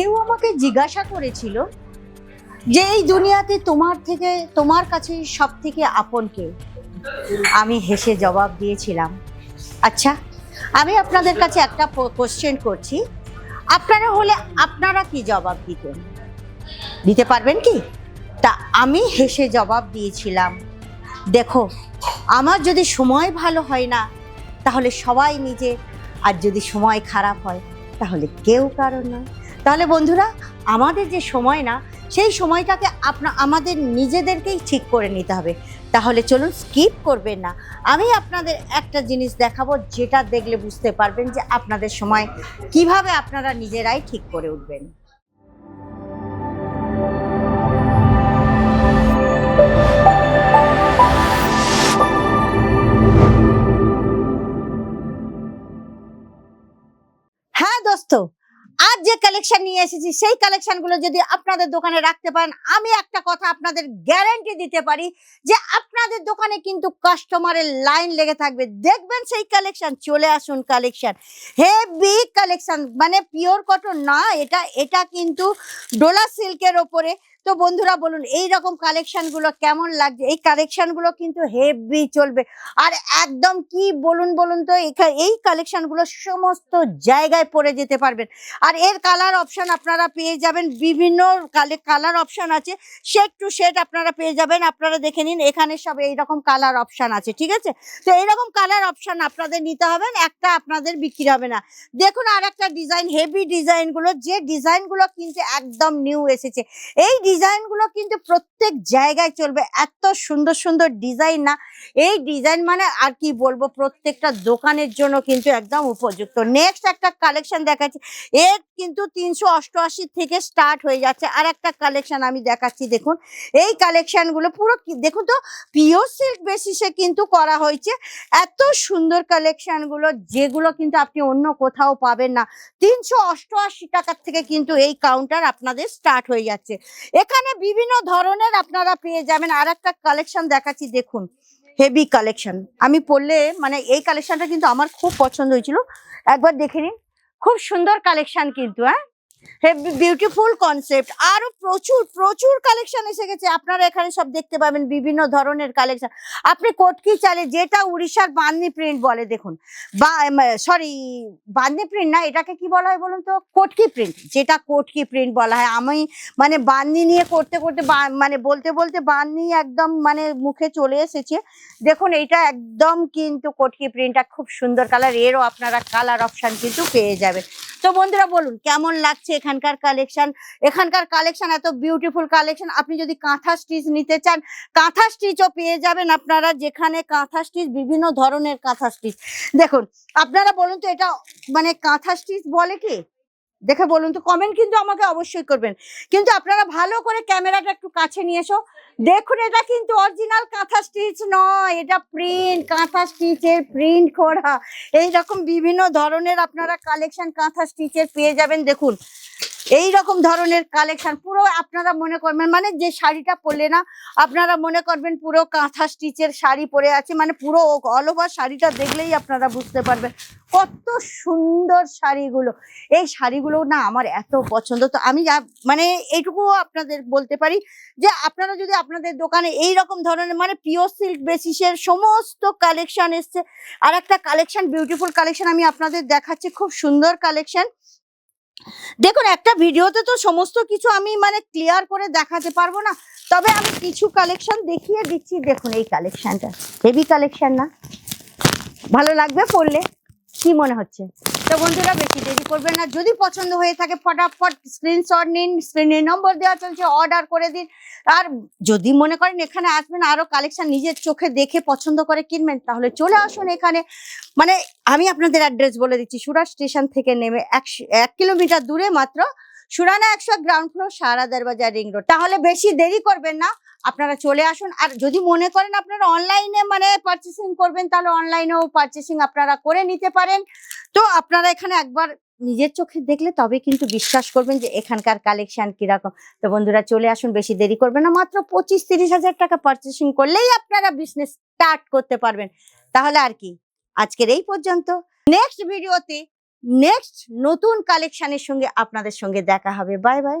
কেউ আমাকে জিজ্ঞাসা করেছিল যে এই দুনিয়াতে তোমার থেকে, তোমার কাছে সব থেকে আপন কে? আমি হেসে জবাব দিয়েছিলাম আচ্ছা আমি আপনাদের কাছে একটা কোশ্চেন করছি। আপনারা হলে আপনারা কি জবাব দিতেন? দিতে পারবেন কি? তা আমি হেসে জবাব দিয়েছিলাম, দেখো, আমার যদি সময় ভালো হয় না, তাহলে সবাই নিজে, আর যদি সময় খারাপ হয়, তাহলে কেউ কারণ নয়। তাহলে বন্ধুরা, আমাদের যে সময় না, সেই সময়টাকে আপনা, আমাদের নিজেদেরকেই ঠিক করে নিতে হবে। তাহলে চলুন স্কিপ করবেন না। আমি আপনাদের একটা জিনিস দেখাবো, যেটা দেখলে বুঝতে পারবেন যে আপনাদের সময় কীভাবে আপনারা নিজেরাই ঠিক করে উঠবেন। কালেকশন নিয়ে এসেছি, সেই কালেকশনগুলো যদি আপনাদের দোকানে রাখতে পারেন, আমি একটা কথা আপনাদের গ্যারেন্টি দিতে পারি যে আপনাদের দোকানে কিন্তু কাস্টমারের লাইন লেগে থাকবে। দেখবেন সেই কালেকশন চলে আসুন কালেকশন হেভি কালেকশন মানে পিওর কটন না, এটা এটা কিন্তু ডোলা সিল্কের ওপরে। তো বন্ধুরা বলুন এই রকম কালেকশনগুলো কেমন লাগছে? এই কালেকশনগুলো কিন্তু হেভি চলবে। আর একদম কি বলুন বলুন তো, এই কালেকশনগুলো সমস্ত জায়গায় পরে যেতে পারবেন। আর এর কালার অপশন আপনারা পেয়ে যাবেন, বিভিন্ন কালার অপশন আছে। শেড টু শেড আপনারা পেয়ে যাবেন, আপনারা দেখে নিন, এখানে সব এইরকম কালার অপশন আছে, ঠিক আছে? তো এইরকম কালার অপশন আপনাদের নিতে হবে, একটা আপনাদের বিক্রি হবে না। দেখুন আর একটা ডিজাইন হেভি ডিজাইনগুলো যে ডিজাইনগুলো কিন্তু একদম নিউ এসেছে। এই ডিজাইনগুলো কিন্তু প্রত্যেক জায়গায় চলবে। এত সুন্দর সুন্দর ডিজাইন না। এই ডিজাইন মানে আর কি বলব, প্রত্যেকটা দোকানের জন্য কিন্তু একদম উপযুক্ত। নেক্সট একটা কালেকশন দেখাচ্ছি। এর কিন্তু তিনশো অষ্টআশি থেকে স্টার্ট হয়ে যাচ্ছে। আর একটা কালেকশন আমি দেখাচ্ছি, দেখুন। এই কালেকশনগুলো পুরো দেখুন তো পিওর সিল্ক বেসিসে কিন্তু করা হয়েছে। এত সুন্দর কালেকশনগুলো যেগুলো কিন্তু আপনি অন্য কোথাও পাবেন না। তিনশো অষ্টআশি টাকার থেকে কিন্তু এই কাউন্টার আপনাদের স্টার্ট হয়ে যাচ্ছে। এখানে বিভিন্ন ধরনের আপনারা পেয়ে যাবেন। আর একটা কালেকশন দেখাচ্ছি, দেখুন। হেভি কালেকশন আমি পড়লে মানে এই কালেকশনটা কিন্তু আমার খুব পছন্দ হয়েছিল। একবার দেখে নিন। খুব সুন্দর কালেকশন কিন্তু হ্যাঁ? বিউটিফুল কনসেপ্ট আরও প্রচুর প্রচুর কালেকশন এসে গেছে। আপনারা এখানে সব দেখতে পাবেন, বিভিন্ন ধরনের কালেকশন আপনি কোটকি চালে যেটা উড়িষ্যার বান্দি প্রিন্ট বলে, দেখুন। বা সরি বান্দি প্রিন্ট না, এটাকে কি বলা হয় বলুন তো? কোটকি প্রিন্ট যেটা কোটকি প্রিন্ট বলা হয়। আমি মানে বান্দি নিয়ে করতে করতে মানে বলতে বলতে বান্দি একদম মানে মুখে চলে এসেছে। দেখুন এটা একদম কিন্তু কোটকি প্রিন্টটা খুব সুন্দর কালার এরও আপনারা কালার অপশন কিন্তু পেয়ে যাবে তো বন্ধুরা বলুন, কেমন লাগছে এখানকার কালেকশন এখানকার কালেকশন এত বিউটিফুল কালেকশন আপনি যদি কাঁথা স্টিচ নিতে চান, কাঁথা স্টিচও পেয়ে যাবেন আপনারা যেখানে কাঁথা স্টিচ বিভিন্ন ধরনের কাঁথা স্টিচ দেখুন, আপনারা বলুন তো এটা মানে কাঁথা স্টিচ বলে কি? দেখে বলুন তো কমেন্ট কিন্তু আমাকে অবশ্যই করবেন। কিন্তু আপনারা ভালো করে ক্যামেরাটা একটু কাছে নিয়ে এসো। দেখুন, এটা কিন্তু অরিজিনাল কাঁথা স্টিচ নয়, এটা প্রিন্ট কাঁথা স্টিচের প্রিন্ট করা। এইরকম বিভিন্ন ধরনের আপনারা কালেকশন কাঁথা স্টিচের পেয়ে যাবেন, দেখুন। এই রকম ধরনের কালেকশন পুরো আপনারা মনে করবেন মানে যে শাড়িটা পরলে না, আপনারা মনে করবেন পুরো কাঁথা স্টিচের শাড়ি পরে আছে মানে পুরো অল ওভার শাড়িটা দেখলেই আপনারা বুঝতে পারবেন কত সুন্দর শাড়িগুলো। এই শাড়িগুলো না আমার এত পছন্দ, তো আমি মানে এইটুকু আপনাদের বলতে পারি যে আপনারা যদি আপনাদের দোকানে এই রকম ধরনের মানে পিওর সিল্ক বেসিসের সমস্ত কালেকশন এসছে আর একটা কালেকশন বিউটিফুল কালেকশন আমি আপনাদের দেখাচ্ছি, খুব সুন্দর কালেকশন দেখুন, একটা ভিডিওতে তো সমস্ত কিছু আমি মানে ক্লিয়ার করে দেখাতে পারব না। তবে আমি কিছু কালেকশন দেখিয়ে দিচ্ছি। দেখুন, এই কালেকশনটা হেভি কালেকশন না। ভালো লাগবে পড়লে। কি মনে হচ্ছে? তো বন্ধুরা, বেশি দেরি করবেন না। যদি পছন্দ হয়ে থাকে, ফটাফট স্ক্রিনশট নিন স্ক্রিনের নম্বর দেওয়া চলছে অর্ডার করে দিন। আর যদি মনে করেন এখানে আসবেন আরও কালেকশন নিজের চোখে দেখে পছন্দ করে কিনবেন, তাহলে চলে আসুন এখানে। মানে আমি আপনাদের অ্যাড্রেস বলে দিচ্ছি, সুরাট স্টেশন থেকে নেমে এক এক কিলোমিটার দূরে মাত্র সুরানা একশো গ্রাউন্ড ফ্লোর সারা দরবাজার রিং রোড। তাহলে বেশি দেরি করবেন না, আপনারা চলে আসুন। আর যদি মনে করেন আপনারা অনলাইনে মানে পারচেসিং করবেন, তাহলে অনলাইনেও পারচেসিং আপনারা করে নিতে পারেন। তো আপনারা এখানে একবার নিজের চোখে দেখলে তবে কিন্তু বিশ্বাস করবেন যে এখানকার কালেকশন কীরকম। তো বন্ধুরা চলে আসুন, বেশি দেরি করবেন না, মাত্র পঁচিশ তিরিশ হাজার টাকা পারচেসিং করলেই আপনারা বিজনেস স্টার্ট করতে পারবেন। তাহলে আর কি, আজকের এই পর্যন্ত। নেক্সট ভিডিওতে নেক্সট নতুন কালেকশনের সঙ্গে আপনাদের সঙ্গে দেখা হবে। Bye bye